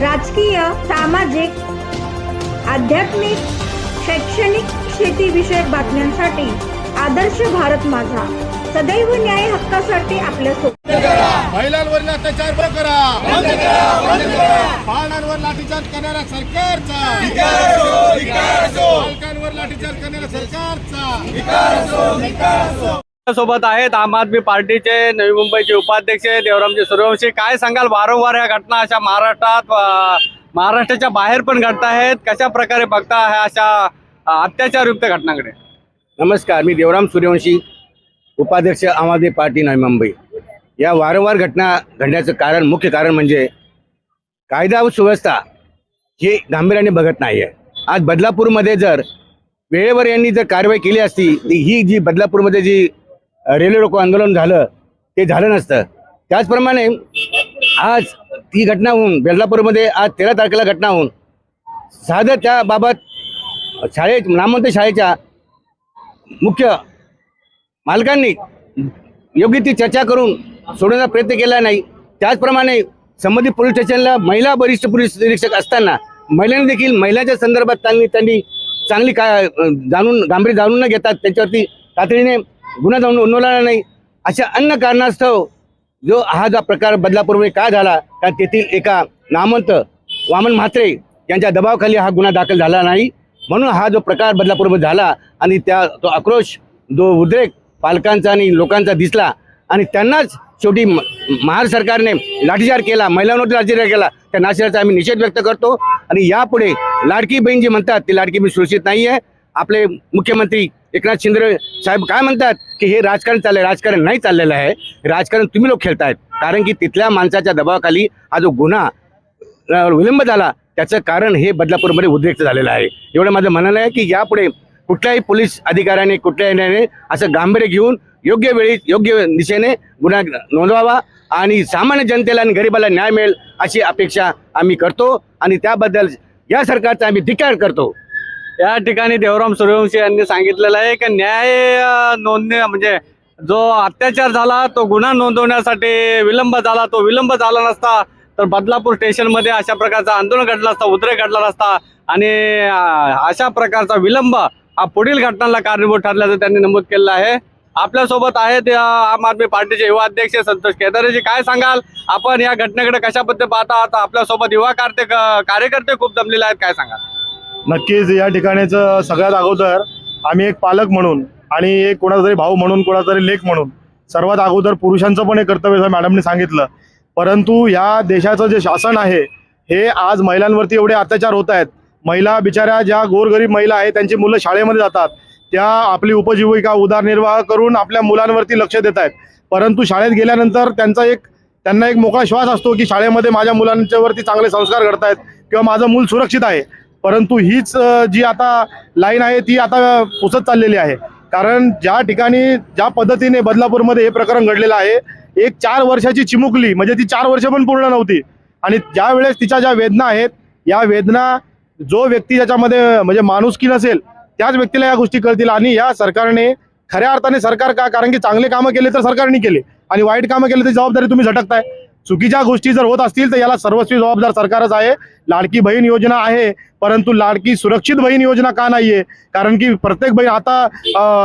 राजकीय सामाजिक आध्यात्मिक शैक्षणिक शेतीविषयक बातम्यांसाठी आदर्श भारत माझा. सदैव न्याय हक्कासाठी आपल्यासोबत महिलांवरील अत्याचार बंद करा. लाठीचार्ज करणाऱ्या सरकारचा. पालकांवर लाठीचार्ज करणाऱ्या सरकारचा. सोबत आहेत. आम आदमी पार्टीचे नवी मुंबईचे उपाध्यक्ष देवरामजी सूर्यवंशी. काय सांगाल? वारंवार या घटना अशा महाराष्ट्रात महाराष्ट्राच्या बाहेर पण घडत आहेत. कशा प्रकारे बघता ह्या अशा अत्याचारयुक्त घटनाकडे? नमस्कार मी देवराम सूर्यवंशी उपाध्यक्ष आम आदमी पार्टी नवी मुंबई. या वारंवार घटना घडण्याचं कारण मुख्य कारण म्हणजे कायदा व सुव्यवस्था हे गांभीर्याने बघत नाही आहे आज बदलापूरमध्ये जर वेळेवर यांनी जर कारवाई केली असती तर ही जी बदलापूरमध्ये जी रेल्वे रोको आंदोलन झालं ते झालं नसतं. त्याचप्रमाणे आज ती घटना होऊन बदलापूरमध्ये आज तेरा तारखेला घटना होऊन साधं त्याबाबत शाळेत नामवंत शाळेच्या मुख्य मालकांनी योग्य ती चर्चा करून सोडवण्याचा प्रयत्न केला नाही. त्याचप्रमाणे संबंधित पोलीस स्टेशनला महिला वरिष्ठ पोलीस निरीक्षक असताना महिलांनी देखील महिलांच्या संदर्भात त्यांनी त्यांनी चांगली का जाणून गांभीर्य जाणून न घेतात त्यांच्यावरती तातडीने गुन्हा जाऊन नोंदवला नाही. अशा अन्य कारणास्तव जो हा जो प्रकार बदलापूरमध्ये का झाला कारण तेथील एका नामंत वामन म्हात्रे यांच्या दबावाखाली हा गुन्हा दाखल झाला नाही. म्हणून हा जो प्रकार बदलापूरमध्ये झाला आणि त्या तो आक्रोश जो उद्रेक पालकांचा आणि लोकांचा दिसला आणि त्यांनाच शेवटी म- सरकारने लाठीचार केला महिलांवरती लाठीचार केला त्या नाशिकाचा आम्ही निषेध व्यक्त करतो. आणि यापुढे लाडकी बहीण जी म्हणतात ती लाडकी बहीण सुरक्षित नाही आहे आपले मुख्यमंत्री एकनाथ शिंदे साहेब काय म्हणतात की हे राजकारण चाललंय राजकारण नाही चाललेलं आहे. राजकारण तुम्ही लोक खेळतायत. कारण की तिथल्या माणसाच्या दबावाखाली हा जो गुन्हा विलंब झाला त्याचं कारण हे बदलापूरमध्ये उद्रेक झालेलं आहे. एवढं माझं म्हणणं आहे की यापुढे कुठल्याही पोलीस अधिकाऱ्याने कुठल्याही याने असं गांभीर्य घेऊन योग्य वेळी योग्य दिशेने गुन्हा नोंदवावा आणि सामान्य जनतेला आणि गरिबाला न्याय मिळेल अशी अपेक्षा आम्ही करतो आणि त्याबद्दल या सरकारचा आम्ही धिक्कार करतो. या ठिकाणी देवराम सूर्यवंशी यांनी सांगितलेलं आहे की न्याय नोंदणी म्हणजे जो अत्याचार झाला तो गुन्हा नोंदवण्यासाठी विलंब झाला तो विलंब झाला नसता तर बदलापूर स्टेशनमध्ये अशा प्रकारचं आंदोलन घडलं असतं उद्रेक घडला नसता आणि अशा प्रकारचा विलंब हा पुढील घटनांना कारणीभूत ठरल्याचं त्यांनी नमूद केलेलं आहे. आपल्यासोबत आहेत आम आदमी पार्टीचे युवा अध्यक्ष संतोष केदारेजी. काय सांगाल? आपण या घटनेकडे कशा पद्धती पाहता? आता आपल्यासोबत युवा कार्य कार्यकर्ते खूप जमलेले आहेत. काय सांगाल? नक्कीच या ठिकाणीच सगळ्यात अगोदर आम्ही एक पालक म्हणून आणि एक कोणाचा तरी भाऊ म्हणून कोणाचा तरी लेख म्हणून सर्वात अगोदर पुरुषांचं पण एक कर्तव्य असं मॅडमने सांगितलं. परंतु या देशाचं जे शासन आहे हे आज महिलांवरती एवढे अत्याचार होत आहेत. महिला बिचाऱ्या ज्या गोरगरीब महिला आहेत त्यांची मुलं शाळेमध्ये जातात. त्या आपली उपजीविका उदरनिर्वाह करून आपल्या मुलांवरती लक्ष देत आहेत. परंतु शाळेत गेल्यानंतर त्यांचा एक त्यांना एक मोकळा श्वास असतो की शाळेमध्ये माझ्या मुलांच्यावरती चांगले संस्कार घडतायत किंवा माझं मूल सुरक्षित आहे. परंतु हीच जी आता लाईन आहे ती आता पुसत चाललेली आहे. कारण ज्या ठिकाणी ज्या पद्धतीने बदलापूरमध्ये हे प्रकरण घडलेलं आहे एक चार वर्षाची चिमुकली म्हणजे ती चार वर्ष पण पूर्ण नव्हती. आणि ज्या वेळेस तिच्या ज्या वेदना आहेत या वेदना जो व्यक्ती ज्याच्यामध्ये म्हणजे माणुसकी नसेल त्याच व्यक्तीला या गोष्टी कळतील. आणि या सरकारने खऱ्या अर्थाने सरकार का कारण की चांगले कामं केले तर सरकारने केले. आणि वाईट कामं केले तर जबाबदारी तुम्ही झटकताय. चुकीच्या गोष्टी जर होत असतील तर याला सर्वस्वी जबाबदार सरकारच आहे. लाडकी बहीण योजना आहे परंतु लाडकी सुरक्षित बहीण योजना का नाहीये? कारण की प्रत्येक बहीण आता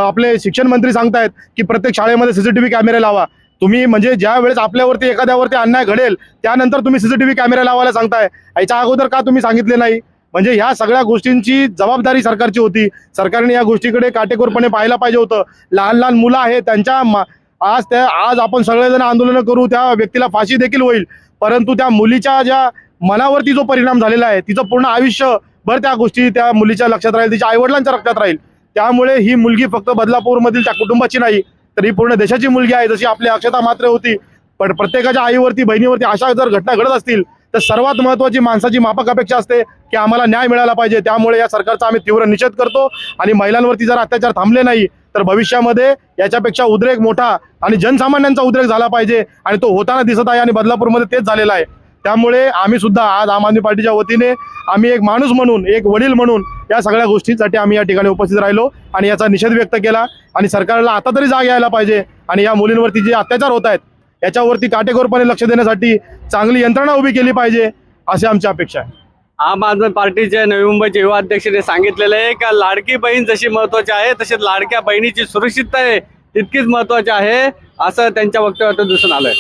आपले शिक्षण मंत्री सांगतायत की प्रत्येक शाळेमध्ये सीसीटीव्ही कॅमेरे लावा. तुम्ही म्हणजे ज्या वेळेस आपल्यावरती एखाद्यावरती अन्याय घडेल त्यानंतर तुम्ही सीसीटीव्ही कॅमेरे लावायला सांगताय. याच्या अगोदर का तुम्ही सांगितले नाही? म्हणजे ह्या सगळ्या गोष्टींची जबाबदारी सरकारची होती. सरकारने या गोष्टीकडे काटेकोरपणे पाहायला पाहिजे होतं. लहान लहान मुलं आहेत त्यांच्या मा- आज त्या आज आपण सगळेजण आंदोलनं करू त्या व्यक्तीला फाशी देखील होईल. परंतु त्या मुलीच्या ज्या मनावरती जो परिणाम झालेला आहे तिचं पूर्ण आयुष्य भर त्या गोष्टी त्या मुलीच्या लक्षात राहील तिच्या आईवडिलांच्या लक्षात राहील. त्यामुळे ही मुलगी फक्त बदलापूरमधील त्या कुटुंबाची नाही तर ही पूर्ण देशाची मुलगी आहे जशी आपली अक्षता मात्र होती. पण प्रत्येकाच्या आईवरती बहिणीवरती अशा जर घटना घडत असतील तर सर्वात महत्वाची माणसाची मापक अपेक्षा असते की आम्हाला न्याय मिळाला पाहिजे. त्यामुळे या सरकारचा आम्ही तीव्र निषेध करतो आणि महिलांवरती जर अत्याचार थांबले नाही तर भविष्यामध्ये याच्यापेक्षा उद्रेक मोठा आणि जनसामान्यांचा उद्रेक झाला पाहिजे आणि तो होताना दिसत आहे आणि बदलापूरमध्ये तेच झालेला आहे. त्यामुळे आम्ही सुद्धा आज आम आदमी पार्टीच्या वतीने आम्ही एक माणूस म्हणून एक वडील म्हणून या सगळ्या गोष्टींसाठी आम्ही या ठिकाणी उपस्थित राहिलो आणि याचा निषेध व्यक्त केला आणि सरकारला आता तरी जाग यायला पाहिजे आणि या मुलींवरती जे अत्याचार होत आहेत याच्यावरती काटेकोरपणे लक्ष देण्यासाठी चांगली यंत्रणा उभी केली पाहिजे अशी आमची अपेक्षा आहे. आम आदमी पार्टीचे नवी मुंबईचे युवा अध्यक्षांनी सांगितलेलं आहे का लाडकी बहीण जशी महत्वाची आहे तशीच लाडक्या बहिणीची सुरक्षितता आहे तितकीच महत्वाची आहे असं त्यांच्या वक्तव्यातून दिसून आलंय.